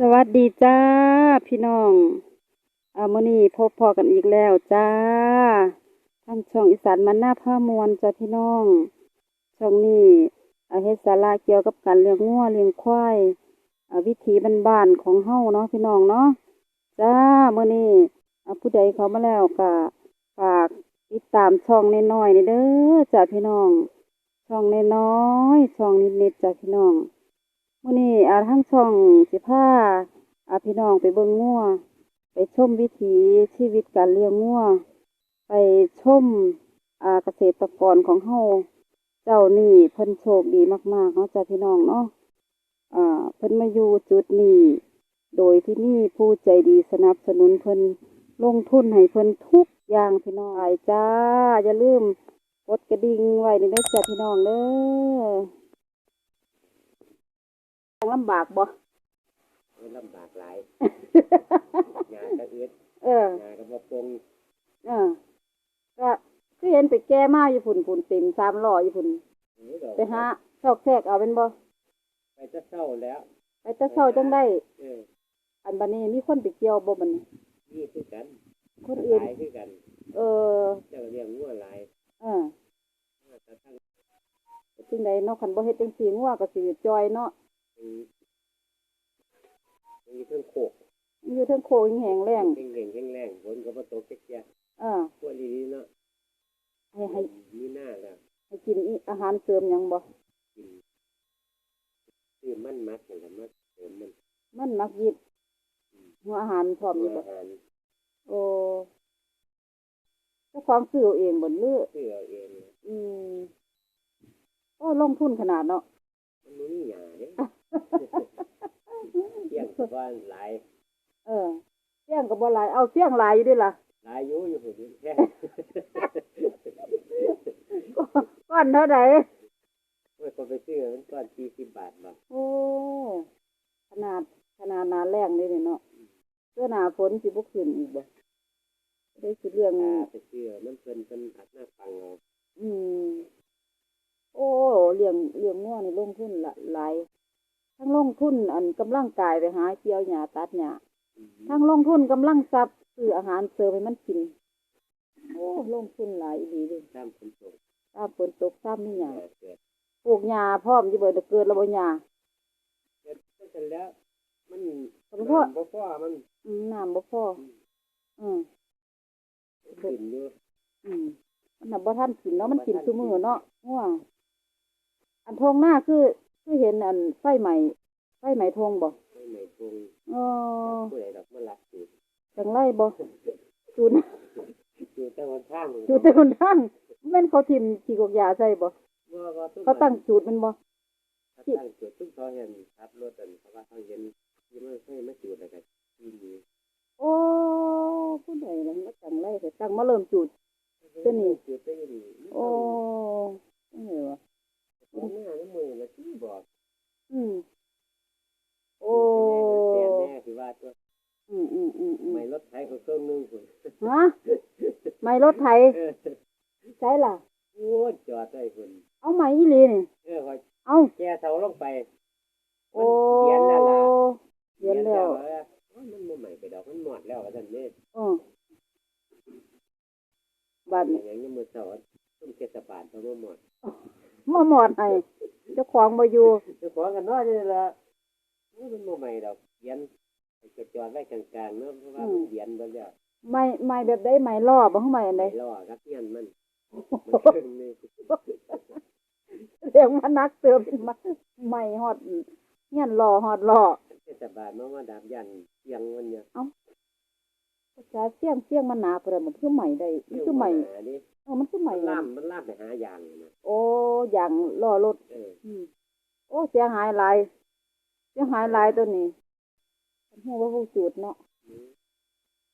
สวัสดีจ้า พี่น้องอ่ามื้อนี้พบพอกันอีกแล้วจ้าทางช่องอีสานมันหน้าผ้ามวลจ้าพี่น้อง ช่องนี้อาเฮ็ดสาระเกี่ยวกับการเลี้ยงงัวเลี้ยงควายอาวิถีบ้านๆของเฮาเนาะพี่น้องเนาะจ้าเมื้อนี้อ่าผู้ใดเขามาแล้วก็ฝากติดตามช่องน้อยๆนี่เด้อจ้าพี่น้อง ช่องน้อยๆช่องนิดๆจ้าพี่น้อง มื่อนี้อาทั้งช่องสิพาอาพี่น้องไปเบิ่งงัวไปชมวิถีชีวิตการเลี้ยงงัวไปชมอาเกษตรกรของเฮาเจ้านี่เพิ่นโชคดีมากๆเนาะจ้าพี่น้องเนาะอ่าเพิ่นมาอยู่จุดนี้โดยที่มีผู้ใจดีสนับสนุนเพิ่นลงทุนให้เพิ่นทุกอย่างพี่น้องไอ้จ้าอย่าลืมกดกระดิ่งไว้ในเด้อจ้าพี่น้องเด้อ ลำบากบ่โอ้ยลำบากหลาย งานก็อึดเออ งานก็บ่ปงเออ ก็คือเห็นไปแก้มาอยู่พุ่นพุ่นเต็มสามล้ออยู่พุ่นนี่ดอกไปหาซอกแทรกเอาเป็นบ่ไปจะเศร้าแล้ว ไปแตะเช้าจังได้ เอออันบัดนี้มีคนไปเกี่ยวบ่บัดนี้ นี่คือกันคนอื่นหลายคือกัน เออ เจ้าเลี้ยงงัวหลายเออ แต่ทั้ง จังไดเนาะคันบ่เฮ็ดจังซี่งัวก็สิจอยเนาะ มีมีเครื่องโขกมันอยู่เทิงโคงแห้งแรงเร่งเร่งแรงแรงฝนก็บ่ตกจักเที่ยเออพวกนี้เนาะให้ให้มีหน้าแล้วให้กินอีอาหารเสริมหยังบ่กินซื้อมันมัดอย่างกันมาเสริมมันมันมักยิดหัวอาหารพร้อมอยู่บ่อาหารโอ้เจ้าของซื้อเอาเองบ่หรือซื้อเอาเองอืมโอ้ลงทุนขนาดเนาะมันบ่มีหยาเด้ เที่ยงก็ว่าหลายเออเสี่ยงก็บ่หลายเอาเสี่ยงหลายอยู่เด้วยล่ะหลายอยู่อยู่พุ่นแค่ก้อนเท่าใดเมื่อคนไปซื้อมันก้อนสี่สิบบาทบาทโอ้ขนาดขนาดหนาแรงเลยเนาะเสื้อหนาฝนสิบ่ขึ้นอีกบ่ได้สิเรื่องถ้าไปซื้อน้ำเพลินเป็นอัดหน้าฟังเอาอืม โอ้เลี้ยงเลี้ยงงัวนี่ลงทุนละหลาย ทั้งลงทุนอันกำลังกายไปหาเกี่ยวหญ้าตัดหญ้าทั้งลงทุนกำลังทรัพย์ซื้ออาหารเสริมให้มันกินโอ้ลงทุนหลายอีหลีเลยตามคนส่งตามฝนตกตามนี่หยังเกิดเกิดปลูกหญ้าพร้อมอยู่เบิดเกิดแล้วบ่หญ้าเกิดก็เสร็จแล้วมันสมมุติน้ำบ่พอมันอืมน้ำบ่พออืมขึ้นอยู่อืมมันน่ะบ่ทันกินเนาะมันกินซุมื้อเนาะง่วงอันทงหน้าคือ คือเห็นอันไฟใหม่ไฟใหม่ทงบ่ไม่ไม่คงอ๋อผู้ใดดอกมันรักสูตรจังไรบ่จูนอยู่แต่วันข้างจูดแต่คนทางแม่นเขาทิ่มขี้กกยาใส่บ่บ่บ่ทุกเขาตั้งจูดมันบ่เขาตั้งจุดทุกเขาเห็นขับรถอันเขาว่าเขาเห็นที่มันเคยมาจุดแล้วก็ที่นี่โอ้ผู้ใดล่ะมาตั้งไรแต่ตั้งมาเริ่มจูดตัวนี้จุดได้ยังนี่โอ้จังไดวะมันหน้าน้ำมือแล้วที่บอกอืมโอ้แม่แม่คือว่าตัวอืมอืมอืมอืมไม่รถไถเขาเครื่องนึงคุณฮะไม่รถไถใช่ล่ะโอ้จอดได้คุณเอาไหมอีลีนี่เออพอเอาแกเสาลงไปโอ้เขียนแล้วล่ะเขียนแล้วเออโอ้ยมันบ่ใหม่ไปดอกมันหมดแล้วว่าซั่นเด้เออบัดอย่างนี้มือเสาต้นเทศบาลเขาบ่หมด มาหมอดให้เจ้าของบ่อยู่เจ้าของกันน้อยนี่ล่ะโอ้ยมันบ่ใหม่ดอกเขียนไอ้จอดไว้กลางๆเนาะเพราะว่ามันเขียนเบิดแล้วไม่ไม่แบบใดไม่ล่อบ่ฮู้ไม่อันใดไอ้ล้อครับเฮียนมันมันเครื่องนี่เรียกมานักเติมมาไม่ฮอดเงี้ยนล่อฮอดล่อเทศบาลมามาดับยันเสียงมันเนี่ยภาษาเสียงเสียงมันหนาเปล่ามันคือใหม่ได้มันคือใหม่หาดิ เออมันคือใหม่มันล่ามมันล่ามไปหาอย่างนะโอ้อย่างล่อรถ เอออืมโอ้เสียหายหลายเสียหายหลายตัวนี้ฉันฮู้ว่าผู้จูดเนาะอืม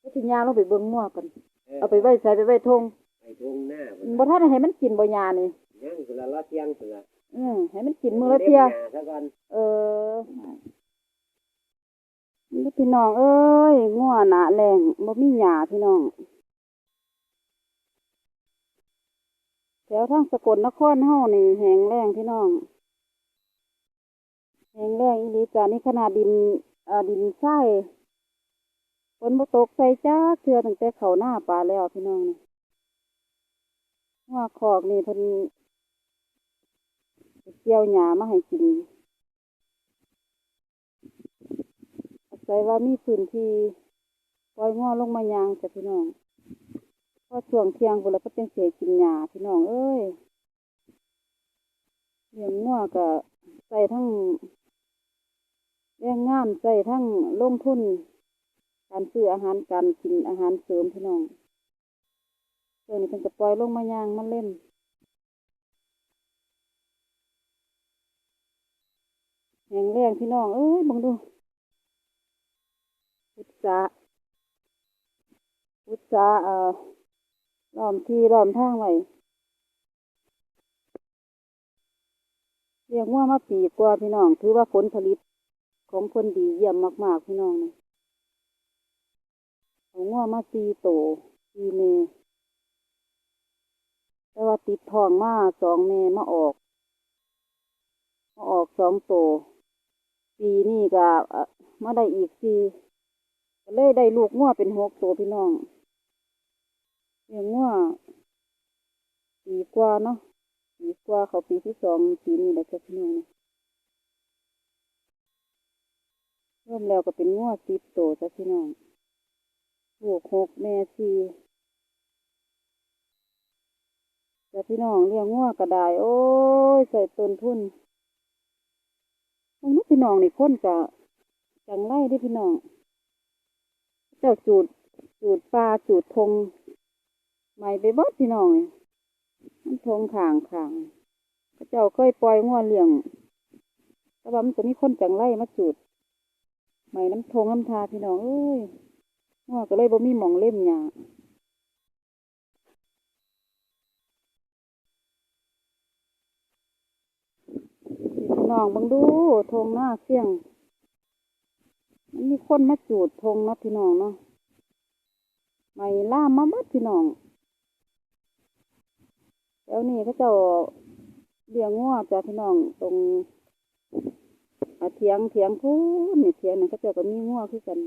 ก็สิย่างลงไปเบิ่งงัวกันเออเอาไปไว้ใส่ไปไว้ทงไปทุ่งหน้าพุ่นบ่ทันได้ให้มันกินบ่ยานี่ ย่างสุดละล้อเที่ยงสุดละอืมให้มันกินมื้อละเที่ยเลี้งหน้าซะก่อนเออนี่พี่น้องเอ้ยงัวหนาแรงบ่มีหญ้าพี่น้อง แถ วทางสกลนครเฮานี่แห้งแรงพี่น้องแห้งแรงอีหลีจ้านี่ขนาดดินอ่าดินทรายฝนบ่ตกใส่จ้าเทื่อตั้งแต่เขาหน้าปลาแล้วพี่น้องนี่หัว่าคอกนี่เพิ่นเกี่ยวหญ้ามาให้กินอาศัยว่ามีพื้นที่ปล่อยง้อลงมายางจ้ะพี่น้อง อช่วงเที่ยงพุ่นแล้วก็จังสิให้กินหญ้าพี่น้องเอ้ยเลี้ยงงัวก็ใส่ทั้งแรงงานใส่ทั้งลงทุน การซื้ออาหารการกินอาหารเสริมพี่น้องเดี๋ยวนี้เพิ่นก็ปล่อยลงมายางมันเล่นแหงแรงพี่น้อง เอ้ยบังดูอุตสาห์อุตสาห์เอ่อ ล้อมทีล้อมทางไว้เรียกว่ามาปีกว่าพี่น้อง ถือว่าผลผลิตของเพิ่นดีเยี่ยมมาก ๆ พี่น้องนะเอางัวมาซีโตซีเมแต่ว่าติดทองมาสองเมมาออก มาออกสองโตปีนี้ก็เอ่อมาได้อีกสี่ก็เลยได้ลูกงัวเป็นหกโตพี่น้อง เลี้ยงงัวปีกว่าเนาะปีกว่าเขาปีที่สองปีนี้แหละจ้ะพี่น้องนะรวมแล้วก็เป็นงัวสิบโตจ้ะพี่น้องลูกหกแม่สี่จ้ะพี่น้องเลี้ยงงัวก็ได้โอ้ยใส่ต้นทุนมึงนึกพี่น้องนี่คนกะจังไรเด้พี่น้อง เจ้าจูดจูดปลาจูดทง ใหม่ไปบดพี่น้องนี่มันทงขางขางพระเจ้าเคยปล่อยงัวเลี้ยงแต่ว่ามันจะมีคนจังไรมาจูดใหม่น้ำทงน้ำทาพี่น้องเอ้ยง้อก็เลยบ่มีหมองเล่มหยาพี่น้องบังดูทงหน้าเสี่ยง มันมีคนมาจูดทงเนาะพี่น้องเนาะใหม่ล่ามาหมดพี่น้อง แล้วนี่เขาเจ้าเลี้ยงงัวจ้ะพี่น้องตรงอาเถียงเถียงพูนนี่เถียงนั่นเขาเจ้าก็มีงัวคือกัน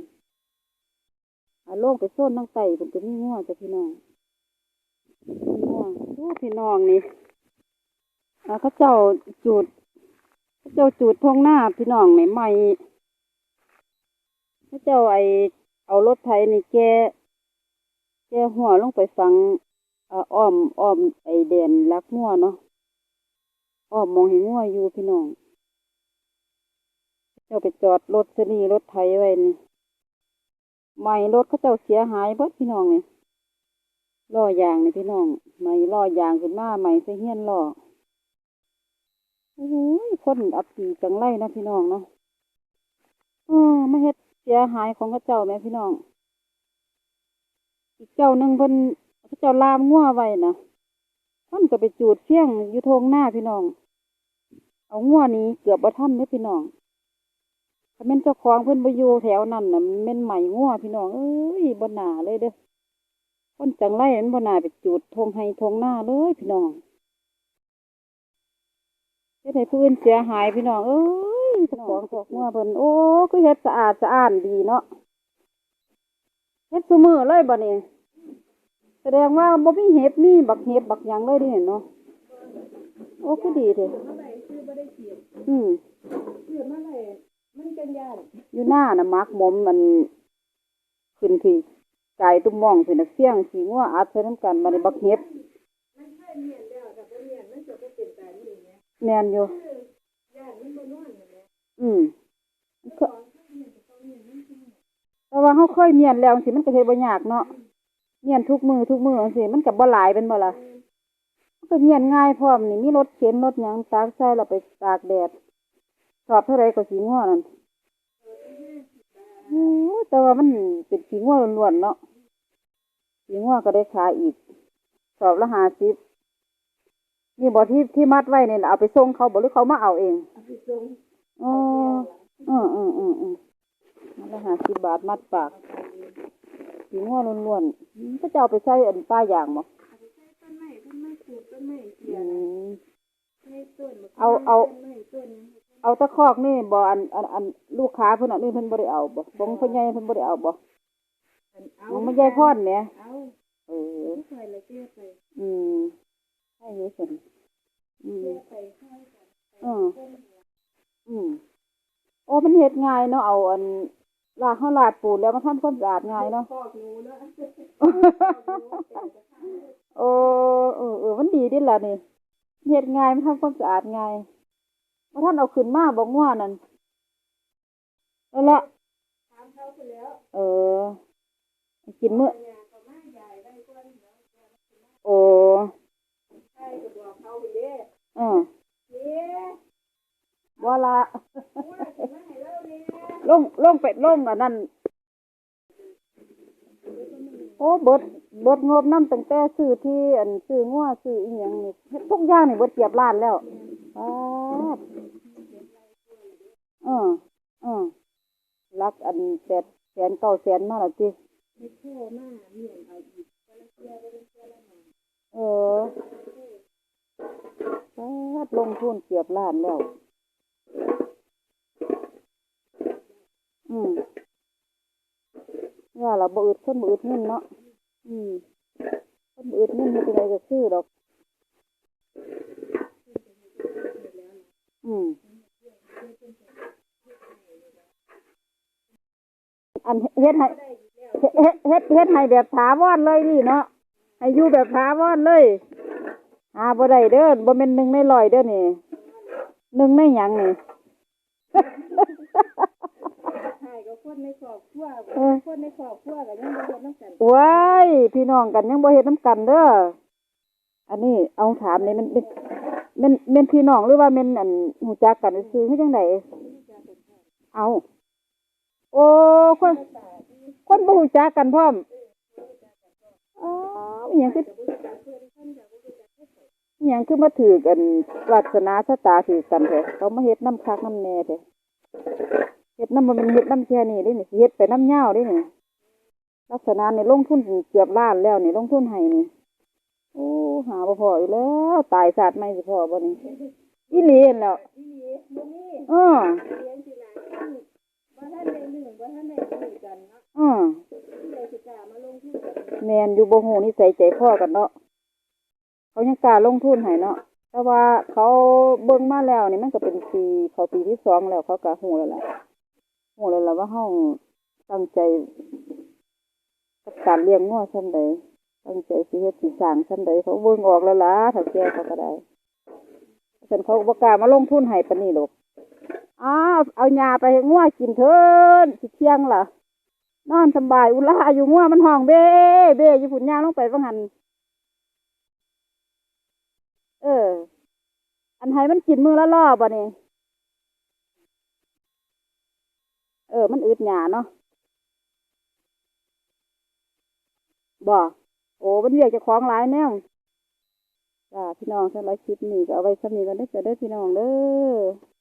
อาโลกไปโซนน้องไต่เป็นก็มีงัวจ้ะพี่น้องงัวโอ้พี่น้องนี่อาเขาเจ้าจูดเขาเจ้าจูดทงหน้าพี่น้องใหม่ๆเขาเจ้าไอเอารถไถนี่แกแกหัวลงไปฝัง อ้อมอ้อมไอแดนลักงัวเนาะอ้อมมองเห็นงัวอยู่พี่น้องเจ้าไปจอดรถสนีรถไถไว้นี่ใหม่รถเขาเจ้าเสียหายเบิดพี่น้องเนี่ยล้อยางนี่พี่น้องใหม่ล้อยางขึ้นมาใหม่ใส่เฮียนล้อโอ้โหคนอับปีจังไรนะพี่น้องเนาะเออมาเฮ็ดเสียหายของเขาเจ้าแม่พี่น้อง อีกเจ้าหนึ่งเพิ่น เขาเจ้าลามงัวไว้นะมันก็ไปจูดเฟี้ยงอยู่ทงหน้าพี่น้อง เอางัวนี้เกือบบ่ทันเด้อพี่น้องถ้าแม่นเจ้าของเพิ่อนบ่อยู่แถวนั้นน่ะมันแม่นใหม่งัวพี่น้องเอ้ยบ่น่าเลยเด้อคนจังไรมันบ่น่าไปจูดทงให้ทงหน้าเลยพี่น้องเฮ็ดให้ผู้อื่นเสียหายพี่น้องเอ้ยเจ้าของพวกงัวเพิ่นโอ้คือเฮ็ดสะอาดสะอ้านดีเนาะเฮ็ดซุมือเลยบัดนี้แส แสดงว่าบ่มีเห็บมีบักเห็บบักยังเลยดิเห็นเนาะโอ้ก็ดีเถอดยอืมเสียมื่อไหร่มันจังยานอยู่หน้านะมาร์กมอมมันขึ้นที่ไก่ตุ้มมองเป็นเสียงสีงัวอัดใส่น้ำกันมาในบักเห็บมันเคยเมียนแล้วแต่บ่เมียนมันจะไปเป็นตานี่แหมแม่นอยู่ย่านมันบ่นอนแหมอืมแต่ว่าเขาค่อยเมียนแล้วสิมันก็เฮ็ดบ่ยากเนาะ เมียนทุกมือทุกมือสิมันก็บ่หลายเป็นบ่ล่ะมันก็เมียนง่ายพร้อมนี่มีรถเข็นรถหยังตากใส่แล้วไปตากแดดสอบเท่าไรก็สีงัวนั่นโอ้ยแต่ว่ามันเป็นขี้งัวล้วนๆเนาะขี้งัวก็ได้ขายอีก สอบละห้าสิบนี่บอที่ที่มัดไว้เนี่ยน่ะเอาไปส่งเขาบอกหรือเขามาเอาเองอ๋ออืมอืมอืมอืมมัดละห้าสิบบาทมัดปาก ขี้งัวล้วนๆอืมก็จะเอาไปใส่อันป้ายางบ่อืมเอาเอาเอาตะคอกนี่บ่อันอันอันลูกค้าเพิ่นอันนี้เพิ่นบ่ได้เอาบ่บ่เพิ่นใหญ่เพิ่นบ่ได้เอาบ่เอามันไม่ใหญ่พอดแหมเอาเออใส่ละเตี้ยไปอืมใช่อยู่ซั่นอืมเตี้ยไปค่อยกันเอออืมโอ้มันเฮ็ดง่ายเนาะเอาอัน ลากเฮาลาดปูนแล้วมันทำความสะอาดง่ายเนาะ คอกหนูเนาะโอ้เออเออมันดีเดิล่ะนี่เฮ็ดง่ายมันทำความสะอาดง่ายบ่ท่านเอาขึ้นมาบ่ง่วนั่นนั่นละถามเขาไปแล้วเออ กินมื้อญาก็มาใหญ่ได้ก่อนเนาะโอ้ใช่ก็บอกเขาไปเด้เออ เด้ บ่ละว่าสิมาให้เราเด้ลงลงไปลงอันนั้นโอ้เบิดเบิดงบนำตั้งแต่ซื้อที่อันซื้องัวซื้ออีหยังนี่เฮ็ดทุกอย่างนี่เบิดเกียบล้านแล้วป๊าดเออเออรักอันแปดแสนเก้าแสนมาแล้วติไม่โทรมาเมียนเอาอีกก็ละเตี้ยบ่ได้เตี้ยละหน่อยเออป๊าดลงทุนเกียบล้านแล้ว อืมว่าเราบ่อึดคนบ่อึดเงินเนาะ อืมคนบ่อึดเงินเฮ็ดจั่งใดก็คือดอก อืม อันเฮ็ดให้เฮ็ดเฮ็ดเฮ็ดให้แบบถาวรเลยนี่เนาะ ให้อยู่แบบถาวรเลยหาบ่ได้เด้อบ่แม่นหนึ่งในร้อยเด้อนี่หนึ่งในหยังนี่ คนในครอบครัวเออคนในครอบครัวก็ยังบ่เฮ็ดนำกันว้ายพี่น้องกันยังบ่เฮ็ดน้ำกันเด้ออันนี้เอาถามนี่มันเป็นเป็นเป็นพี่น้องหรือว่าเป็นอันหูจักกันซื่อคือจังไดเอา โอ้คน คนบ่หูจักกันพร้อมอ้าวอหยังคืออหยังคือมาถือกันลักษณะชะตาถือกันแท้เขามาเฮ็ดน้ำคักน้ำแน่แท้ เฮ็ดน้ำบ่แมันเฮ็ดน้ำแค่นี้เด้นี่สิเฮ็ดไปน้ำยาวเด้นี่ลักษณะนี่ลงทุนเกือบล้านแล้วนี่ลงทุนให้นี่โอ้หาบ่พออยู่แล้ว ตายศาสตร์ไม่สิพอบ่นี่อีหลีนั่นแหล้วอีหลีบ่มีเออเลี้ยงสิหลานบ่ทันได้เรื่องบ่ทันได้คุยกันเนาะเออที่ใดสิกล้ามาลงทุนกันแม่นอยู่บ่ฮู้นิสัยใจคอกันเนาะเขายังกล้าลงทุนให้เนาะแต่ว่าเขาเบิ่งมาแล้วนี่มันก็เป็นปีเขาปีที่สองแล้วเขาก็ฮู้แล้วล่ะ ฮู้แล้วล่ะว่าเฮาตั้งใจกับการเลี้ยงงัวซั่นใดตั้งใจสิเฮ็ดสิสร้างซั่นใดเขาเบิ่งออกแล้วล่ะถ้าแก่เขาก็ได้ฉันเขาบ่กล้ามาลงทุนให้ปนนี้หรอกอ้าวเอาหญ้าไปให้งัวกินเถินสิเที่ยงล่ะนอนสบายอุลาอยู่งัวมันห้องเบ้เบ้อยู่ฝุ่นยาลงไปว่าหันเออ อันให้มันกินมือละรอบบ่นี่ เออ มันอึดหยาเนาะบ่โอ้มันเรียกจะคล้องหลายแน่จ้าพี่น้องสำหรับคลิปนี้ก็เอาไว้สำนีกันได้จ้ะเด้พี่น้องเด้อ